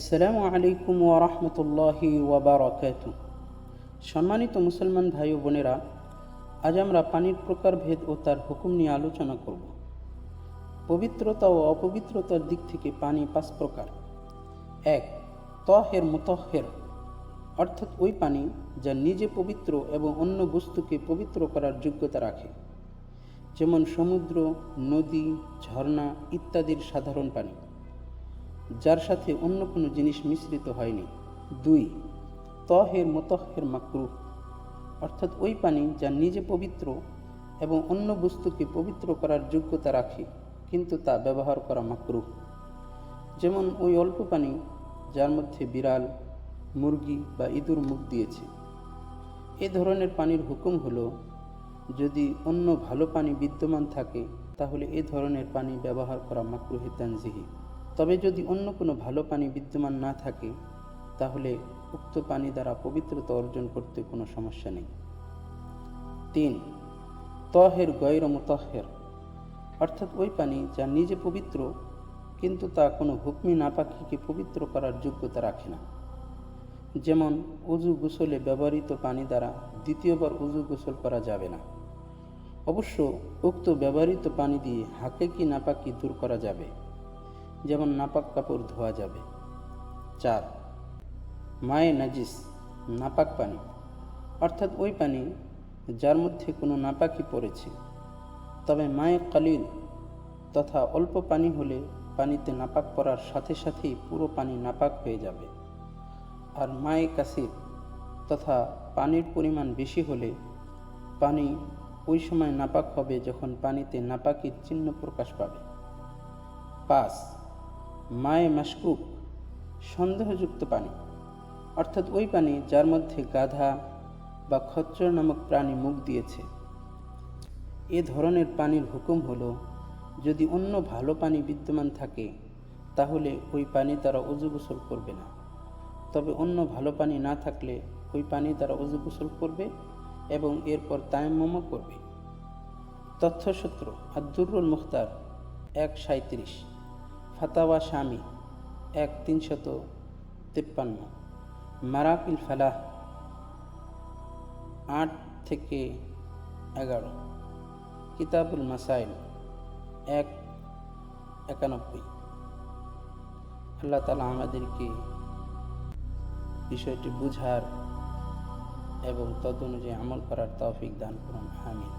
আসসালামু আলাইকুম ওরহমতুল্লাহি ওয়াবারকাত সম্মানিত মুসলমান ভাই ও বোনেরা, আজ আমরা পানির প্রকারভেদ ও তার হুকুম নিয়ে আলোচনা করব। পবিত্রতা ও অপবিত্রতার দিক থেকে পানি পাঁচ প্রকার। এক, তহের মুতহের, অর্থাৎ ওই পানি যা নিজে পবিত্র এবং অন্য বস্তুকে পবিত্র করার যোগ্যতা রাখে। যেমন সমুদ্র, নদী, ঝর্ণা ইত্যাদির সাধারণ পানি। যার সাথে অন্য কোনো জিনিস মিশ্রিত হয়নি। দুই, তহের মতহের মাকরু, অর্থাৎ ওই পানি যা নিজে পবিত্র এবং অন্য বস্তুকে পবিত্র করার যোগ্যতা রাখে, কিন্তু তা ব্যবহার করা মাকরু। যেমন ওই অল্প পানি যার মধ্যে বিড়াল, মুরগি বা ইঁদুর মুখ দিয়েছে। এ ধরনের পানির হুকুম হলো, যদি অন্য ভালো পানি বিদ্যমান থাকে, তাহলে এ ধরনের পানি ব্যবহার করা মাকরুহে তানজিহি। তবে যদি অন্য কোনো ভালো পানি বিদ্যমান না থাকে, তাহলে উক্ত পানি দ্বারা পবিত্রতা অর্জন করতে কোনো সমস্যা নেই। তিন, তহের গৈর মুতহের অর্থাৎ ওই পানি যা নিজে পবিত্র, কিন্তু তা কোনো হুকমি নাপাকিকে পবিত্র করার যোগ্যতা রাখে না। যেমন, উজু গোসলে ব্যবহৃত পানি দ্বারা দ্বিতীয়বার উজু গোসল করা যাবে না। অবশ্য উক্ত ব্যবহৃত পানি দিয়ে হাকে কি নাপাকি দূর করা যাবে। যেমন নাপাক কাপড় ধোয়া যাবে। চার, মায়ে নাজিস, নাপাক পানি। অর্থাৎ ওই পানি যার মধ্যে কোনো নাপাকি পড়েছে। তবে মায়ে কালিল তথা অল্প পানি হলে পানিতে নাপাক পড়ার সাথে সাথেই পুরো পানি নাপাক হয়ে যাবে। আর মায়ে কাসির তথা পানির পরিমাণ বেশি হলে পানি ওই সময় নাপাক হবে যখন পানিতে নাপাকির চিহ্ন প্রকাশ পাবে। পাঁচ মায়ে মাসকুক সন্দেহযুক্ত পানি। অর্থাৎ ওই পানি যার মধ্যে গাধা বা খচ্চর নামক প্রাণী মুখ দিয়েছে। এ ধরনের পানির হুকুম হলো, যদি অন্য ভালো পানি বিদ্যমান থাকে, তাহলে ওই পানি দ্বারা অজু গোসল করবে না। তবে অন্য ভালো পানি না থাকলে ওই পানি দ্বারা অজু গোসল করবে এবং এরপর তায়াম্মমও করবে। তথ্যসূত্র আব্দুরুল মুখতার, এক সাঁত্রিশ ফাতাওয়া স্বামী এক তিনশত তিপ্পান্ন। মারাকিল ফালাহ, আট থেকে এগারো। কিতাবুল মাসাইল, এক একানব্বই। আল্লাহ তালা আমাদেরকে বিষয়টি বুঝার এবং তদনুযায়ী আমল করার তৌফিক দান করুন, আমিন।